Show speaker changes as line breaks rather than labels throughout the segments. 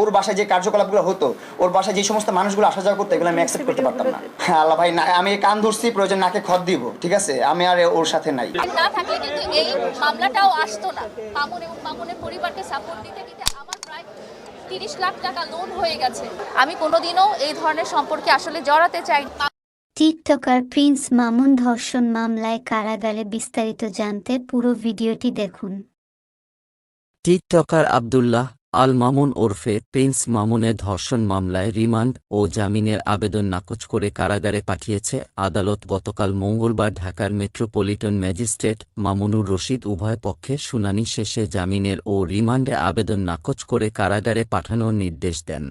ওর বাসায় যে কার্যকলাপগুলো হতো ওর বাসায় যে সমস্ত মানুষগুলো আসা যাওয়া করতো এগুলো আমি অ্যাকসেপ্ট করতে পারতাম না। হ্যাঁ আল্লাহ ভাই না আমি কান ধরছি প্রয়োজন নাকে খত দিব ঠিক আছে? আমি আর ওর সাথে নাই।
না থাকলে কিন্তু এই মামলাটাও আসতো না। মামুন এবং মামুনের পরিবারকে সাপোর্ট দিতে দিতে আমার প্রায় তিরিশ লাখ টাকা লোন হয়ে গেছে। আমি কোনোদিনও এই ধরনের সম্পর্কে আসলে জড়াতে চাই না।
টিকটকার প্রিন্স মামুন ধর্ষণ মামলায় কারাগারে বিস্তারিত জানতে পুরো ভিডিওটি দেখুন।
টিকটকার আবদুল্লাহ। আল মামুন ওরফে প্রিন্স মামুনের ধর্ষণ মামলায় রিমান্ড ও জামিনের আবেদন নাকচ করে কারাগারে পাঠিয়েছে আদালত গতকাল মঙ্গলবার ঢাকার মেট্রোপলিটন ম্যাজিস্ট্রেট মামুনুর রশিদ উভয় পক্ষে শুনানি শেষে জামিনের ও রিমান্ডে আবেদন নাকচ করে কারাগারে পাঠানোর নির্দেশ দেন।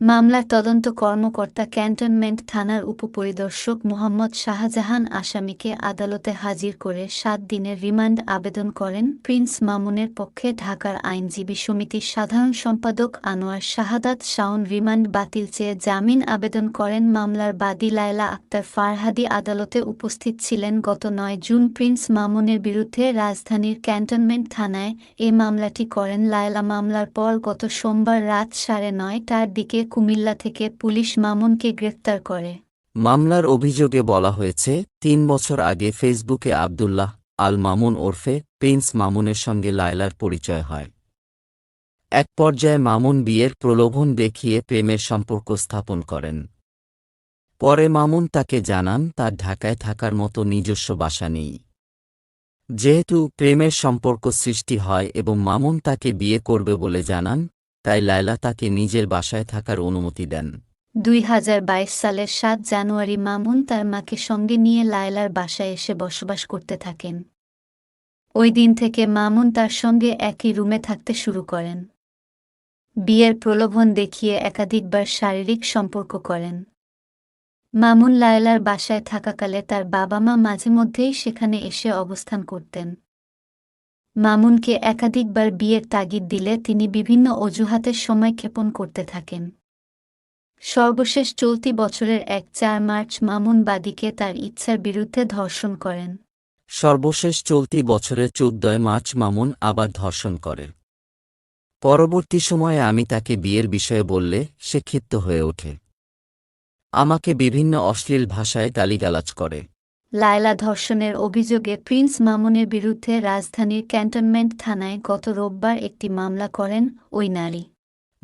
মামলার তদন্ত কর্মকর্তা ক্যান্টনমেন্ট থানার উপপরিদর্শক মোহাম্মদ শাহজাহান আসামিকে আদালতে হাজির করে সাত দিনের রিমান্ড আবেদন করেন প্রিন্স মামুনের পক্ষে ঢাকার আইনজীবী সমিতির সাধারণ সম্পাদক আনোয়ার শাহাদাত। শাওন রিমান্ড বাতিল চেয়ে জামিন আবেদন করেন মামলার বাদী লায়লা আক্তার ফারহাদি। আদালতে উপস্থিত ছিলেন গত নয় জুন প্রিন্স মামুনের বিরুদ্ধে রাজধানীর ক্যান্টনমেন্ট থানায় এ মামলাটি করেন। লায়লা মামলার পর গত সোমবার রাত সাড়ে নয়টার দিকে কুমিল্লা থেকে পুলিশ মামুনকে গ্রেফতার করে।
মামলার অভিযোগে বলা হয়েছে, তিন বছর আগে ফেসবুকে আবদুল্লাহ আল মামুন ওরফে প্রিন্স মামুনের সঙ্গে লায়লার পরিচয় হয়। এক পর্যায়ে মামুন বিয়ের প্রলোভন দেখিয়ে প্রেমের সম্পর্ক স্থাপন করেন। পরে মামুন তাকে জানান, তার ঢাকায় থাকার মতো নিজস্ব বাসা নেই। যেহেতু প্রেমের সম্পর্ক সৃষ্টি হয় এবং মামুন তাকে বিয়ে করবে বলে জানান তাই লায়লা তাকে নিজের বাসায় থাকার অনুমতি দেন।
দুই হাজার বাইশ সালের সাত জানুয়ারি মামুন তার মাকে সঙ্গে নিয়ে লায়লার বাসায় এসে বসবাস করতে থাকেন। ওই দিন থেকে মামুন তার সঙ্গে একই রুমে থাকতে শুরু করেন। বিয়ের প্রলোভন দেখিয়ে একাধিকবার শারীরিক সম্পর্ক করেন। মামুন লায়লার বাসায় থাকাকালে তার বাবা মা মাঝে মধ্যেই সেখানে এসে অবস্থান করতেন। মামুনকে একাধিকবার বিয়ের তাগিদ দিলে তিনি বিভিন্ন অজুহাতের সময় ক্ষেপণ করতে থাকেন। সর্বশেষ চলতি বছরের এক চার মার্চ মামুন বাদীকে তার ইচ্ছার বিরুদ্ধে ধর্ষণ করেন।
সর্বশেষ চলতি বছরের চোদ্দয় মার্চ মামুন আবার ধর্ষণ করে। পরবর্তী সময়ে আমি তাকে বিয়ের বিষয়ে বললে সে ক্ষিপ্ত হয়ে ওঠে। আমাকে বিভিন্ন অশ্লীল ভাষায় গালিগালাজ করে।
লায়লা ধর্ষণের অভিযোগে প্রিন্স মামুনের বিরুদ্ধে রাজধানীর ক্যান্টনমেন্ট থানায় গত রোববার একটি মামলা করেন ওই নারী।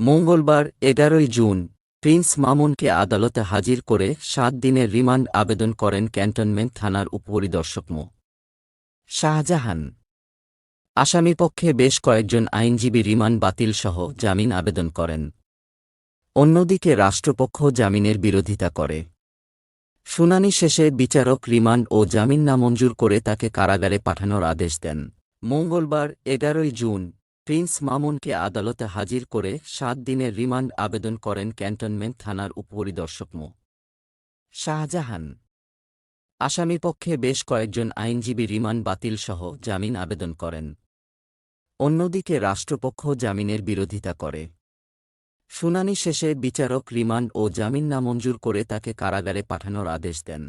মঙ্গলবার, এগারোই জুন, প্রিন্স মামুনকে আদালতে হাজির করে সাত দিনের রিমান্ড আবেদন করেন ক্যান্টনমেন্ট থানার উপপরিদর্শক মো. শাহজাহান। আসামিপক্ষে বেশ কয়েকজন আইনজীবী রিমান্ড বাতিল সহ জামিন আবেদন করেন। অন্যদিকে রাষ্ট্রপক্ষ জামিনের বিরোধিতা করে। শুনানি শেষে বিচারক রিমান্ড ও জামিন নামঞ্জুর করে তাকে কারাগারে পাঠানোর আদেশ দেন। মঙ্গলবার, এগারোই জুন, প্রিন্স মামুনকে আদালতে হাজির করে সাত দিনের রিমান্ড আবেদন করেন ক্যান্টনমেন্ট থানার উপপরিদর্শক মো. শাহজাহান। আসামিপক্ষে বেশ কয়েকজন আইনজীবী রিমান্ড বাতিল সহ জামিন আবেদন করেন। অন্যদিকে রাষ্ট্রপক্ষ জামিনের বিরোধিতা করে। শুনানি শেষে বিচারক রিমান্ড ও জামিন নামঞ্জুর করে তাকে কারাগারে পাঠানোর আদেশ দেন।